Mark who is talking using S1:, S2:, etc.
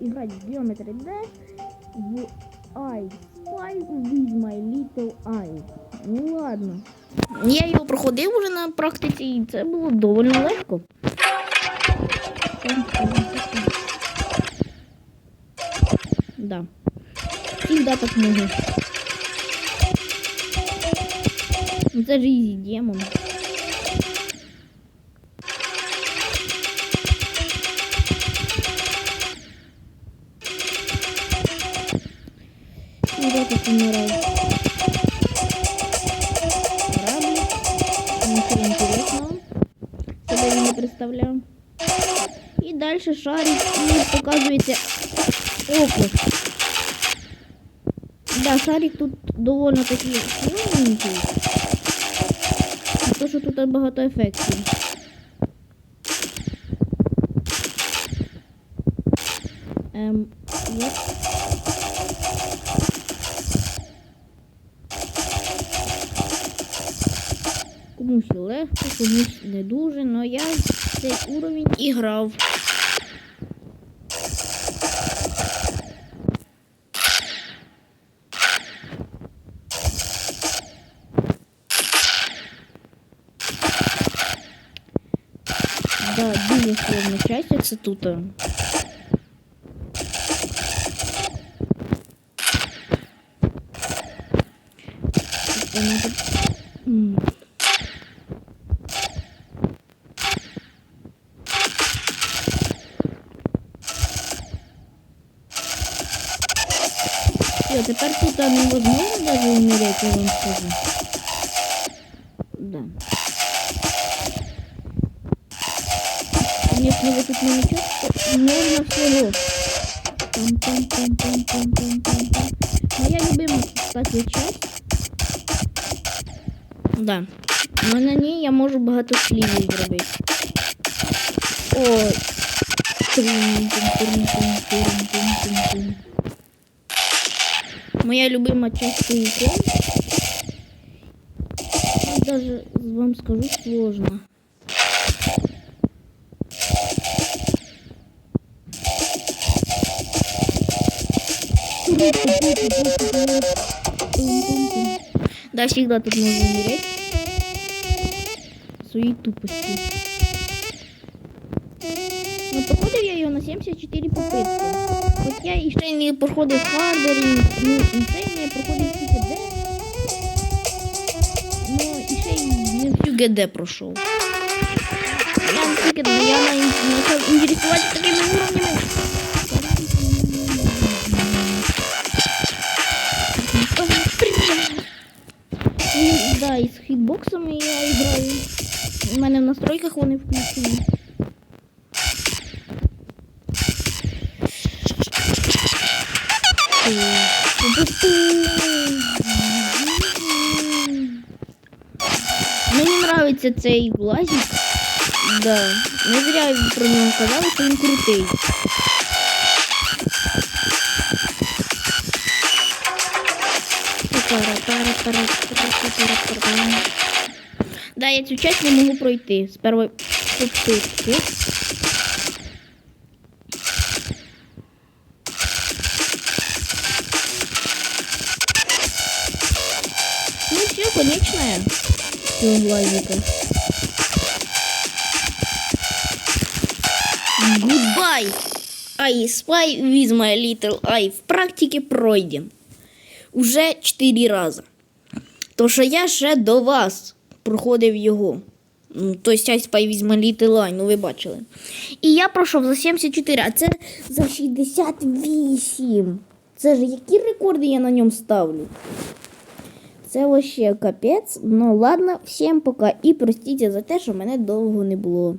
S1: играть в Geometry Dash в I Spy with my little eye. Ну ладно. Я його проходив уже на практиці, і це було доволі легко. Да. Всегда так можу. Це ж ізі демон. Я тут умирал. Корабль. Ничего интересного. Себе я не представлял. И дальше шарик и показываете окус. Да, шарик тут довольно таки. А то, що тут багато ефектів. Ем, як? Комусь легко, комусь не дуже, але я цей уровень і грав. Да, дуже сложна часть, це тут. Це Все, тепер тут невозможно даже умереть, я вам скажу. Да. Конечно, вы тут не ничего, можно всего. Пам-пам-пам-пам-пам-пам-пам. Моя любимая, кстати, часть. Да. Но на ній я можу багато слівів зробити. Ой. Трум-тум-тум-тум-тум-тум-тум. Моя любима часть пауков. Даже вам скажу сложно. Да, всегда тут можно умереть. Своей тупостью. Проходив я ее на 74 попитки. Хоч я і ще не проходив хардері, ну, інсейн я проходив тільки де. Ну, і ще не всю ГД пройшов. Я не тільки, я на- почав інтересуватися такими уровнями. Да, і з хітбоксами я граю. У мене в настройках вони включені. Мені нравиться цей глазик. Да. Не зря про нього казали, що він крутий. Да, я цю часть не можу пройти першої попитки. Конечная. Глазика. Goodbye. I spy with my little eye. В практиці пройден. Уже 4 рази. То що я ще до вас проходив його. Ну, то есть I spy with my little eye, ну ви бачили. І я пройшов за 74, а це за 68. Це ж які рекорди я на ньому ставлю? Це вообще капець. Ну ладно, всім пока і простіть за те, що мене довго не було.